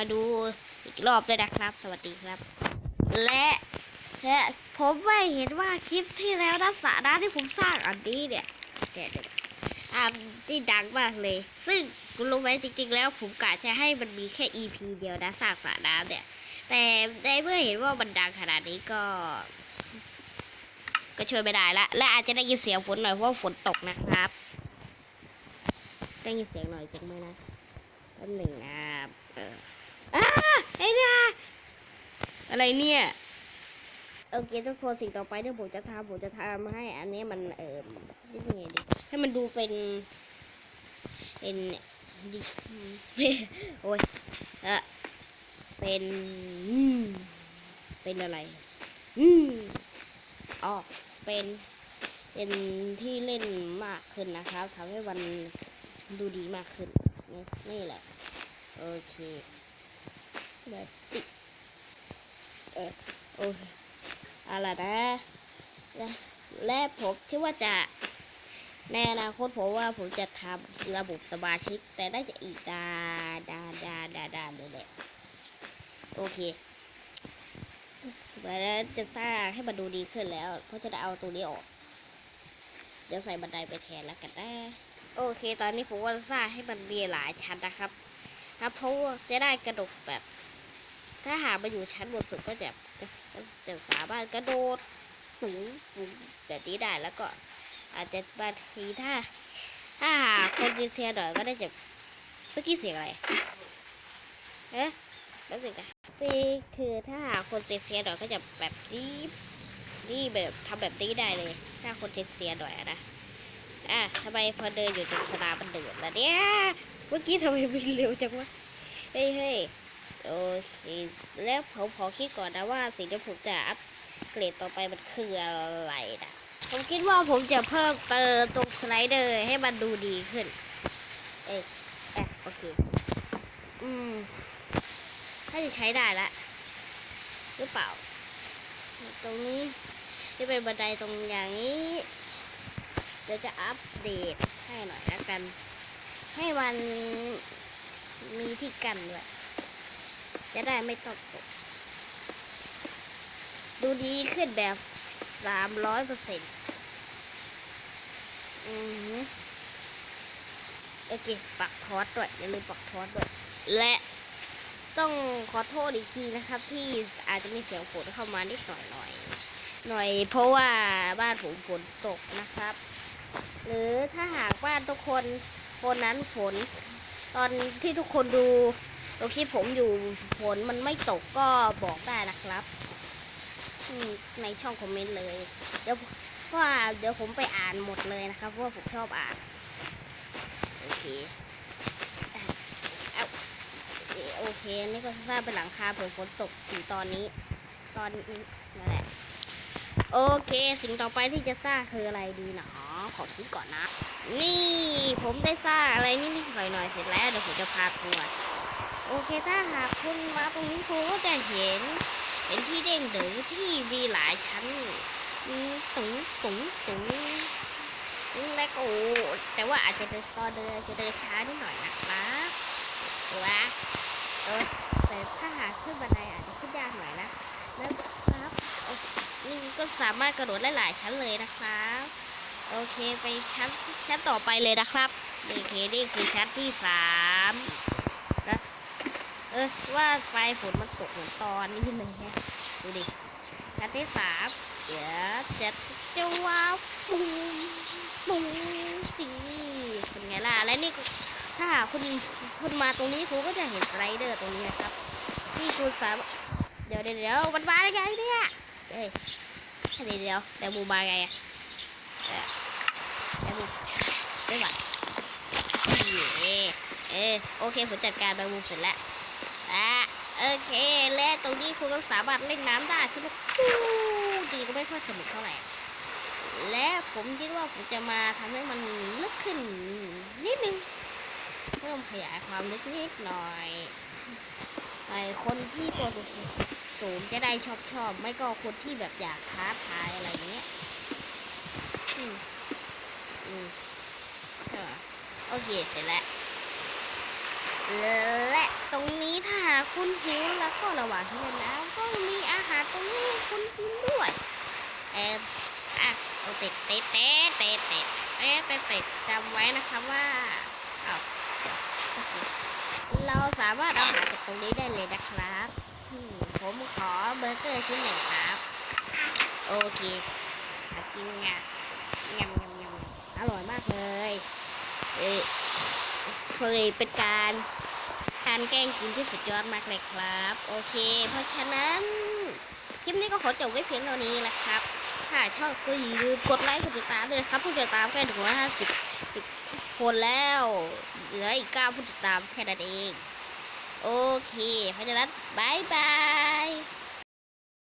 มาดูอีกรอบด้วยนะครับ สวัสดีครับ และและผมไม่เห็นว่าคลิปที่แล้วนะสาระที่ผมสร้างอันนี้เนี่ยแกะเด็กอันที่ดังมากเลย ซึ่งคุณรู้ไหมจริง ๆ แล้วผมกะจะให้มันมีแค่ EP เดียวนะสร้างสาระเนี่ย แต่ในเมื่อเห็นว่ามันดังขนาดนี้ก็ ก็ช่วยไม่ได้ละ และอาจจะได้ยินเสียงฝนหน่อยเพราะฝนตกนะครับ ได้ยินเสียงหน่อยจังไหมนะแป๊บหนึ่งนะเออ อ้าไอ้เนี่ยอะไรเนี่ย โอเคทุกคนสิ่งต่อไปที่ผมจะทำผมจะทำให้อันนี้มันเออยังไงดีให้มันดูเป็นเป็นดิโอ้ยเออเป็นอืมเป็นอะไร อืมอ๋อเป็นเป็นที่เล่นมากขึ้นนะครับทำให้มันดูดีมากขึ้น นี่นี่แหละ โอเค เดี๋ยวติเออโอเคเอาล่ะนะและผมคิดว่าจะในอนาคตผมว่าผมจะทำระบบสมาชิก แต่น่าจะอีกดาดาดาดาดาเลยแหละโอเคแล้วจะสร้างให้มันดูดีขึ้นแล้ว เพราะจะได้เอาตัวนี้ออก เดี๋ยวใส่บันไดไปแทนแล้วกันนะโอเค ตอนนี้ผมว่าสร้างให้มันมีหลายชั้นนะครับครับเพราะว่าจะได้กระดดแบบ ถ้าหากมาอยู่ชั้นบนสุดก็จะจะสามารถกระโดดสูงสูแบบนี้ได้แล้วก็ อาจจะบางทีถ้า ถ้าหาคนเซียหน่อยก็ได้จะเมื่อกี้เสียงอะไรเอ๊ะแล้วเสียงอะไรนี่คือถ้าหาคนเซียหน่อยก็จะแบบนี้นี่แบบทำแบบนี้ได้เลย ถ้าคนเซียหน่อยนะอะทำไมพอเดินอยู่ตรงสนามมันเดือดล่ะเนี่ยเมื่อกี้ทำไมวิ่งเร็วจังวะเฮ้ยเฮ้ย โอเคแล้วผมขอคิดก่อนนะว่าสิ่งที่ผมจะอัปเกรดต่อไปมันคืออะไรนะผมคิดว่าผมจะเพิ่มเติมตรงสไลเดอร์ให้มันดูดีขึ้น เอ๊ะเอ๊ะโอเค อืมถ้าจะใช้ได้ละหรือเปล่า ตรงนี้ที่เป็นบันไดตรงอย่างนี้เดี๋ยวจะอัปเดตให้หน่อยแล้วกัน ให้มันมีที่กันด้วย จะได้ไม่ต้องตก ดูดีขึ้นแบบสามร้อยเปอร์เซ็นต์อือหือโอเค ปักทอดด้วย อย่าลืมปักทอดด้วย และต้องขอโทษอีกทีนะครับ ที่อาจจะมีเสียงฝนเข้ามานิดหน่อยหน่อยหน่อย เพราะว่าบ้านผมฝนตกนะครับ หรือถ้าหากว่าทุกคนคนนั้นฝน ตอนที่ทุกคนดู ดูคลิปผมอยู่ฝนมันไม่ตกก็บอกได้นะครับในช่องคอมเมนต์เลย เดี๋ยวเพราะว่าเดี๋ยวผมไปอ่านหมดเลยนะครับเพราะว่าผมชอบอ่านโอเคเอาโอเคนี่ก็สร้างเป็นหลังคาเผื่อฝนตกถึงตอนนี้ ตอนนี้นั่นแหละโอเค สิ่งต่อไปที่จะสร้างคืออะไรดีหนอขอคิดก่อนนะ นี่ผมได้สร้างอะไรนี่นิดๆหน่อยเสร็จแล้วเดี๋ยวผมจะพาทัวร์ โอเคถ้าหากคุณมาตรงนี้คุณก็จะเห็น เห็นที่เด้งเดือที่มีหลายชั้นตุ๋งตุ๋งตุ๋งแล้วก็แต่ว่าอาจจะเดินตอนเดินจะเดินช้านิดหน่อยนะครับว่าเออแต่ถ้าหากขึ้นบันไดอาจจะขึ้นยากหน่อยนะนะครับนี่ก็สามารถกระโดดได้หลายชั้นเลยนะครับ โอเคไปชั้นชั้นต่อไปเลยนะครับโอเคนี่คือชั้นที่สาม ออว่าไฟฝนมันตกเหมือนตอนนี้เลยแฮะดูดิชั้นที่สามเดี๋ยวจะจะว้าวปุ้งปุ้งสีเป็นไงล่ะและนี่ถ้าคุณคุณมาตรงนี้คุณก็จะเห็นไลเดอร์ตรงนี้นะครับที่คุณสามเดี๋ยวเดี๋ยวเดี๋ยวมันมาได้ไงเนี่ยเอ้ยเดี๋ยวเดี๋ยวแต่บูมาไงอะแล้วมึงไม่ไหวเออโอเคผมจัดการแบงมุมเสร็จแล้ว อะโอเคและตรงนี้คุณก็สามารถเล่นน้ำได้ใช่ไหมดีก็ไม่ค่อยสนุกเท่าไหร่และผมคิดว่าผมจะมาทำให้มันลึกขึ้นนิดนึงเพิ่มขยายความลึกนิดหน่อยไอคนที่ตัวสูงจะได้ชอบชอบไม่ก็คนที่แบบอยากท้าทายอะไรเงี้ยอืมอืมโอเคเสร็จแล้วและตรงนี้ คุณหิวแล้วก็ระหว่างที่นั้นแล้วก็มีอาหารตรงนี้คุณกินด้วยเอออะเอาเตะเตะเตะเตะเตะเตะเตะจำไว้นะคะว่าเราสามารถเอาอาหารจากตรงนี้ได้เลยนะครับผมขอเบอร์เกอร์ชิ้นหนึ่งครับ โอเคกินงะยำยำยำอร่อยมากเลย เอเคยเป็นการ การแกล้งกินที่สุดยอดมากเลยครับ โอเค เพราะฉะนั้น คลิปนี้ก็ขอจบไว้เพียงเท่านี้นะครับ ถ้าชอบก็อย่าลืมกดไลค์กดติดตามด้วยนะครับผู้ติดตามใกล้ถึงร้อยห้าสิบคนแล้วเหลืออีกเก้าผู้ติดตามแค่นั้นเอง โอเคเพราะฉะนั้นบายบาย